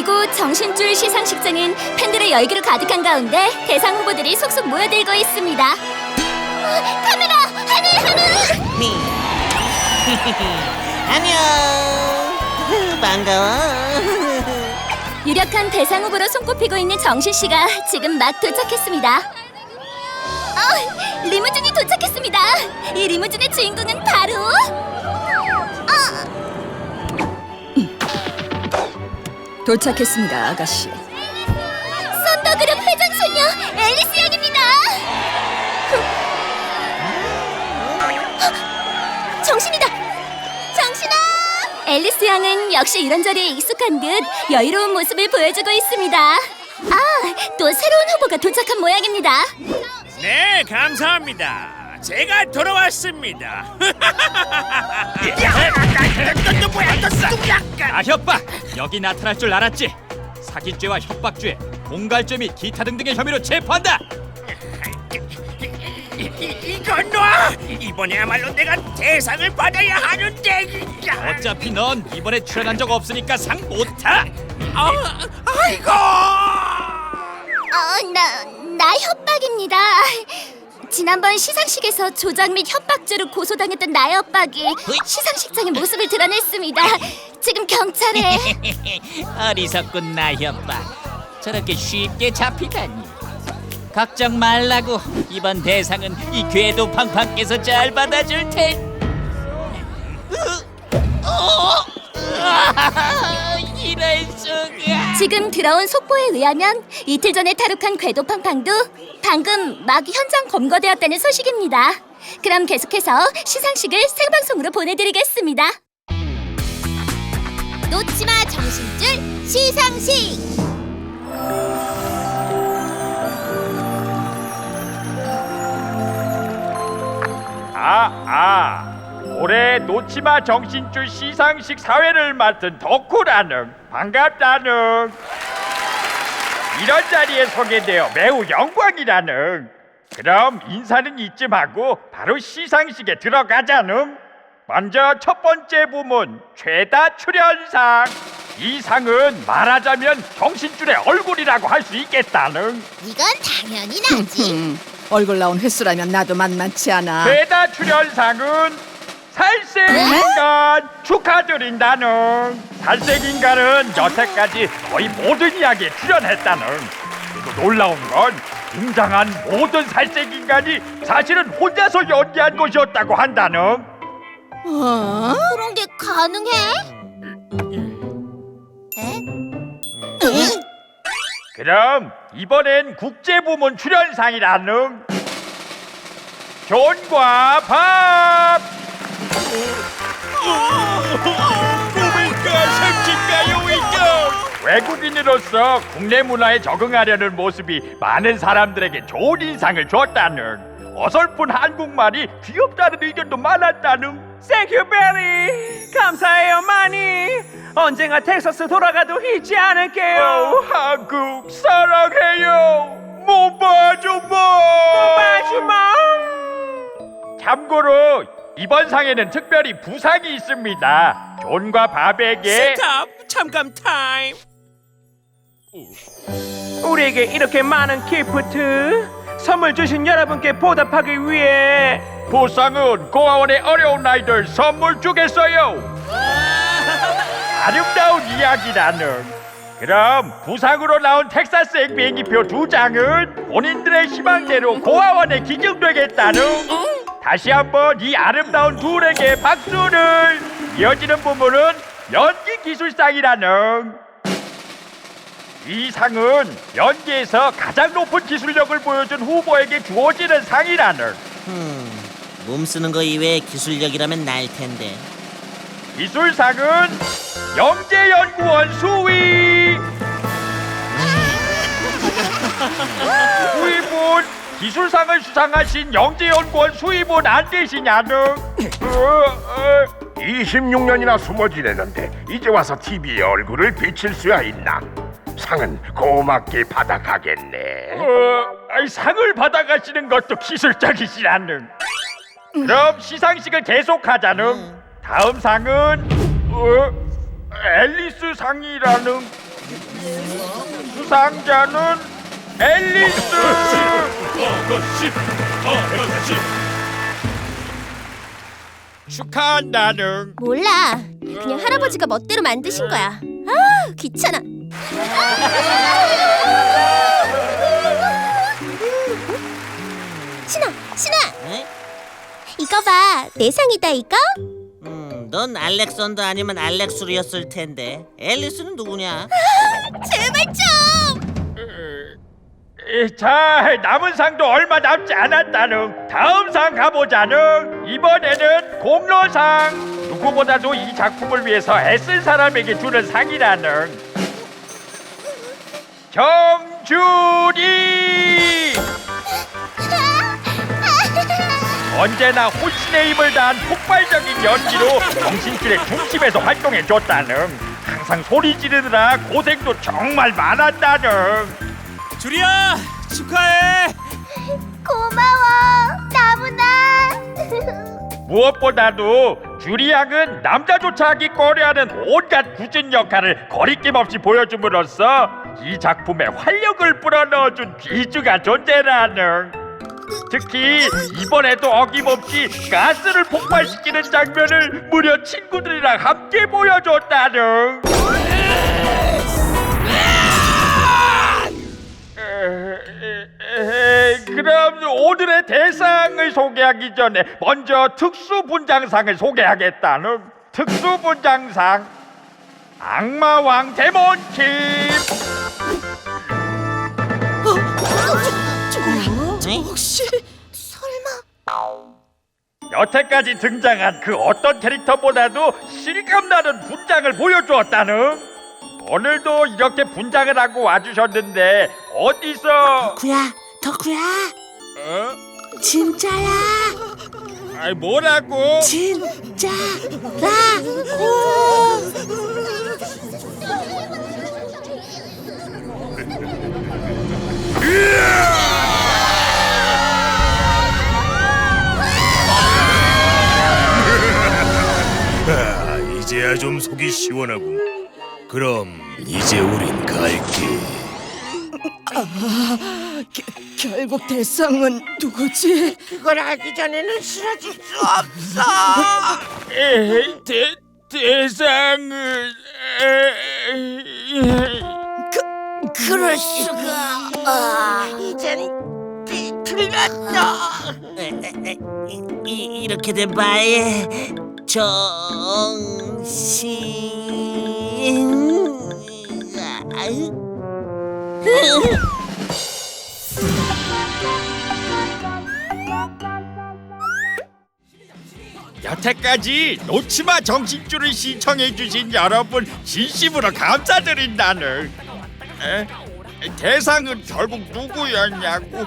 이곳 정신줄 시상식장은 팬들의 열기로 가득한 가운데 대상 후보들이 속속 모여들고 있습니다. 어, 카메라 하늘 하늘! 안녕. 반가워. 유력한 대상 후보로 손꼽히고 있는 정신 씨가 지금 막 도착했습니다. 어, 리무진이 도착했습니다. 이 리무진의 주인공은 바로 도착했습니다, 아가씨. 썬더그룹 회장 소녀 앨리스 양입니다. 헉, 정신이다. 정신아. 앨리스 양은 역시 이런 자리에 익숙한 듯 여유로운 모습을 보여주고 있습니다. 아, 또 새로운 후보가 도착한 모양입니다. 네, 감사합니다. 제가 돌아왔습니다. 너 뭐야, 너 쑥약간. 아 협박! 여기 나타날 줄 알았지? 사기죄와 협박죄, 공갈죄 및 기타 등등의 혐의로 체포한다! 이거 놔! 이번에야말로 내가 대상을 받아야 하는데. 어차피 넌 이번에 출연한 적 없으니까 상 못 타! 아, 아이고! 어, 나, 나 협박입니다. 지난번 시상식에서 조작 및 협박죄로 고소당했던 나의 협박이 시상식장의 모습을 드러냈습니다. 지금 경찰에 어리석군 나 협박. 저렇게 쉽게 잡히다니. 걱정 말라고. 이번 대상은 이 궤도 팡팡께서 잘 받아줄 테. 어? 아, 이럴 수가. 지금 들어온 속보에 의하면 이틀 전에 탈옥한 궤도팡팡도 방금 막 현장 검거되었다는 소식입니다. 그럼 계속해서 시상식을 생방송으로 보내드리겠습니다. 놓치마 정신줄 시상식. 아, 아. 올해 놓치마 정신줄 시상식 사회를 맡은 덕후라는 반갑다는. 이런 자리에 소개되어 매우 영광이라는. 그럼 인사는 이쯤 하고 바로 시상식에 들어가자는. 먼저 첫 번째 부문 최다 출연상. 이 상은 말하자면 정신줄의 얼굴이라고 할 수 있겠다는. 이건 당연히 나지. 음, 얼굴 나온 횟수라면 나도 만만치 않아. 최다 출연상은 살색인간 축하드린다는 살색인간은 여태까지 거의 모든 이야기에 출연했다는 그리고 놀라운 건 등장한 모든 살색인간이 사실은 혼자서 연기한 것이었다고 한다는 어? 그런 게 가능해? 에? 그럼 이번엔 국제부문 출연상이라는 존과 밥 외국인으로서 국내 문화에 적응하려는 모습이 많은 사람들에게 좋은 인상을 줬다는 어설픈 한국말이 귀엽다는 의견도 많았다는 땡큐 베리 감사해요 많이 언젠가 텍사스 돌아가도 잊지 않을게요. 어, 한국 사랑해요. 못 봐줘 뭐 마주마 참고로 이번 상에는 특별히 부상이 있습니다. 존과 밥에게 스탑 잠깐 타임 우리에게 이렇게 많은 기프트 선물 주신 여러분께 보답하기 위해 보상은 고아원의 어려운 아이들 선물 주겠어요. 아름다운 이야기라는. 그럼 부상으로 나온 텍사스행 비행기표 두 장은 본인들의 희망대로 고아원에 기증되겠다는. 다시 한번 이 아름다운 둘에게 박수를. 이어지는 부분은 연기 기술상이라는. 이 상은 연기에서 가장 높은 기술력을 보여준 후보에게 주어지는 상이라는. 몸 쓰는 거 이외에 기술력이라면 날 텐데. 기술상은 영재연구원 수위 수위분 기술상을 수상하신 영재연구원 수위분 안 되시냐는 어, 26년이나 숨어 지내는데 이제 와서 TV에 얼굴을 비칠 수야 있나? 상은 고맙게 받아가겠네. 어, 아이, 상을 받아가시는 것도 기술적이시라는 그럼 시상식을 계속하자는 다음 상은 어, 앨리스 상이라는 수상자는 앨리스. 축하한다는. 몰라. 그냥 할아버지가 멋대로 만드신 거야. 아, 귀찮아. 신아, 신아. 에? 이거 봐. 내 상이다 이거. 음, 넌 알렉산더 아니면 알렉술이었을 텐데 앨리스는 누구냐? 제발 좀. 에, 자, 남은 상도 얼마 남지 않았다는. 다음 상 가보자는. 이번에는 공로상. 누구보다도 이 작품을 위해서 애쓴 사람에게 주는 상이라는. 정준이. 언제나 혼신의 힘을 다한 폭발적인 연기로 정신줄의 중심에서 활동해 줬다는. 항상 소리 지르느라 고생도 정말 많았다는. 주리야 축하해. 고마워. 나무나. 무엇보다도 주리양은 남자조차 하기 꺼려하는 온갖 굳은 역할을 거리낌 없이 보여줌으로써 이 작품에 활력을 불어넣어준 비주가 존재라는. 특히 이번에도 어김없이 가스를 폭발시키는 장면을 무려 친구들이랑 함께 보여줬다는. 그럼 오늘의 대상을 소개하기 전에 먼저 특수분장상을 소개하겠다는. 특수분장상. 악마왕 데몬킴 혹시 여태까지 등장한 그 어떤 캐릭터보다도 실감나는 분장을 보여주었다는? 오늘도 이렇게 분장을 하고 와주셨는데 어디서? 구야, 덕구야, 어? 진짜야, 아이 뭐라고? 진짜라. 아, 이제야 좀 속이 시원하고. 그럼 이제 우린 갈게. 결국 대상은 누구지? 그걸 알기 전에는 싫어질 수 없어. 에이, 대, 대상은 에이, 그럴 수가. 이젠 비 틀렸어. 에, 에, 에, 이, 이- 이렇게 된 바에 정 여태까지 놓치마 정신줄을 시청해주신 여러분 진심으로 감사드린다는. 에? 대상은 결국 누구였냐고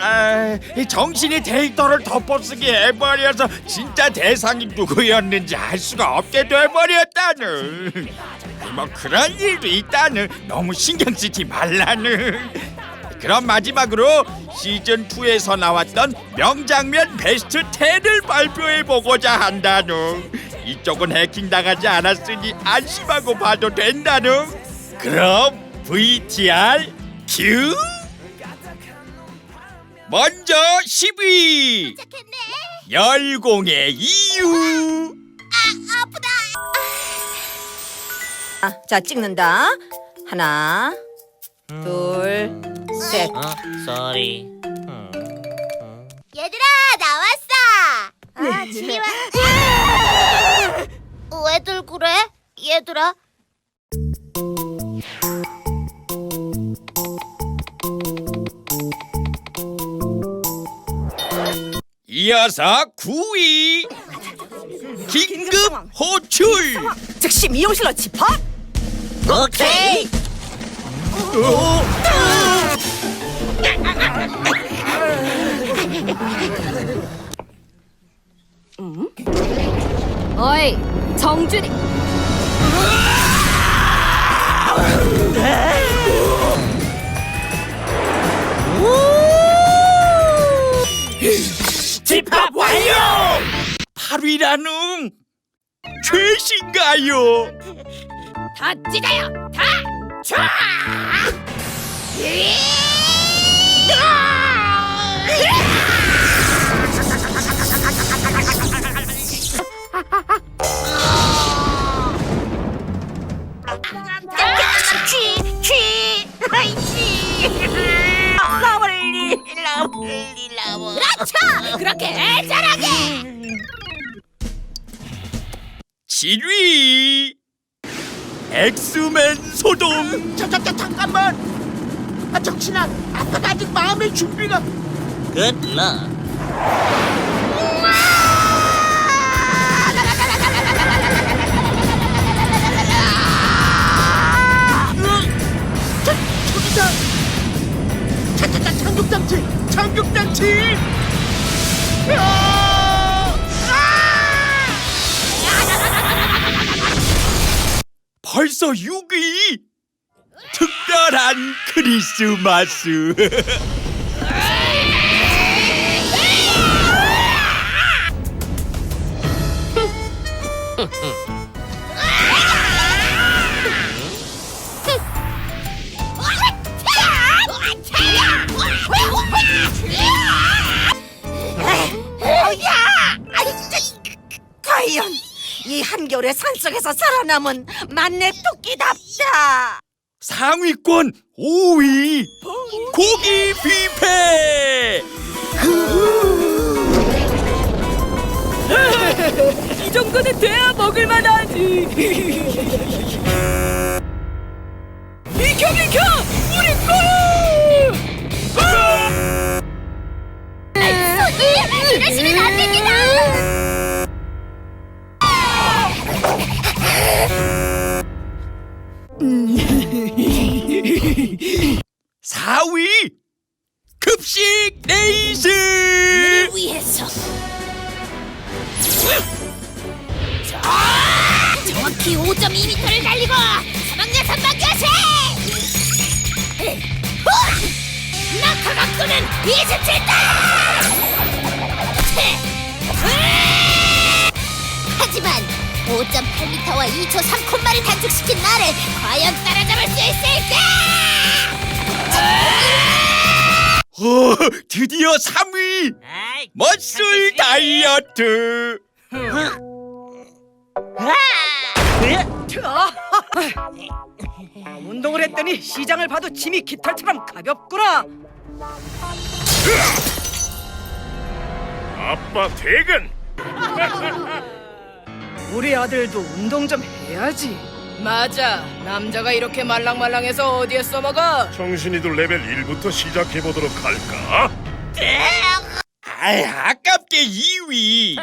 아, 이 정신이 데이터를 덮어쓰기 해버려서 진짜 대상이 누구였는지 알 수가 없게 돼버렸다는. 뭐 그런 일도 있다는. 너무 신경 쓰지 말라는. 그럼 마지막으로 시즌 2에서 나왔던 명장면 베스트 10을 발표해 보고자 한다는. 이쪽은 해킹 당하지 않았으니 안심하고 봐도 된다는. 그럼 VTR 큐 먼저 10위 열공의 이유 아, 자 찍는다. 하나, 둘, 셋. 어, 쏘리. 얘들아 나왔어. 아 지미 왔. 왜들 그래? 얘들아. 이어서 9위 긴급 호출 즉시 미용실로 집합. 오케이. 어이 정준이. 8위라는 최신가요 다 찍어요. 다. 러블리 러블리 러블 그렇죠. 그렇게 잘하게. 지휘 엑스맨 소동! 저, 저, 저, 잠깐만! 아, 정신아 아빠가 아직 마음의 준비가 굿럭 장육장치! 장육장치 벌써 6위 특별한 크리스마스 겨울의 산속에서 살아남은 만내 토끼답다. 상위권 5위 고기 뷔페 이 정도는 돼야 먹을 만하지. 정확히 5.2m를 달리고 사막야 산막야새 낙하 각도는 27도 하지만 5.8m와 2초 3콤마를 단축시킨 나를 과연 따라잡을 수 있을까? 오, 드디어 3위! 아이, 머슬 다이어트 운동을 했더니 시장을 봐도 짐이 깃털처럼 가볍구나. 아빠 퇴근. 우리 아들도 운동 좀 해야지. 맞아. 남자가 이렇게 말랑말랑해서 어디에 써먹어? 정신이도 레벨 1부터 시작해 보도록 할까? 아이, 아깝게 2위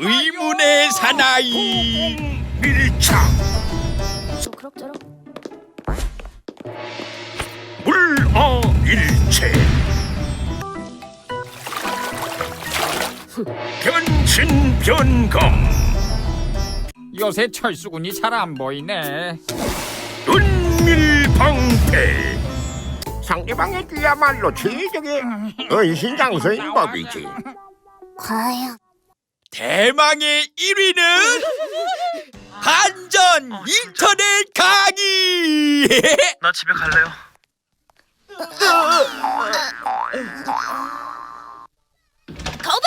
의문의 사나이 밀착. 그럭저럭. 물어일체. 변신 변검. 요새 철수군이 잘 안 보이네. 은밀방패. 상대방의 그야말로 최적의 은신장소인 법이지. 과연 대망의 1위는 반전 인터넷 강의! 나 집에 갈래요. 거봐!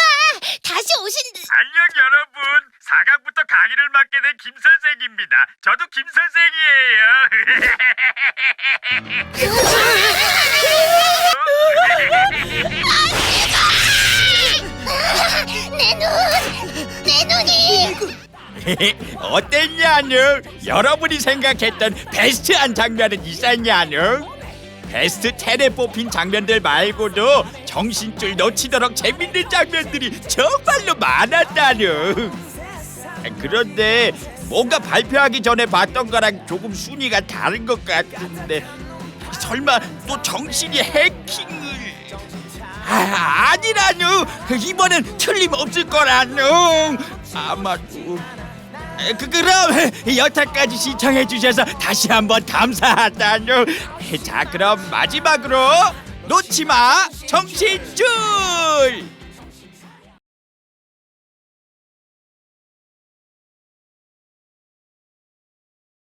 다시 오신 안녕 여러분. 4강부터 강의를 맡게 된 김 선생입니다. 저도 김 내눈내 어땠냐누? 여러분이 생각했던 베스트한 장면은 있었냐누? 베스트 10에 뽑힌 장면들 말고도 정신줄 놓치도록 재밌는 장면들이 정말로 많았다누 그런데 뭔가 발표하기 전에 봤던 거랑 조금 순위가 다른 것 같은데 설마 또 정신이 해킹을 아, 아니라누 이번엔 틀림없을 거라누 아마도 에, 그, 그럼 여태까지 시청해 주셔서 다시 한번 감사하다누 자 그럼 마지막으로 놓치마 정신줄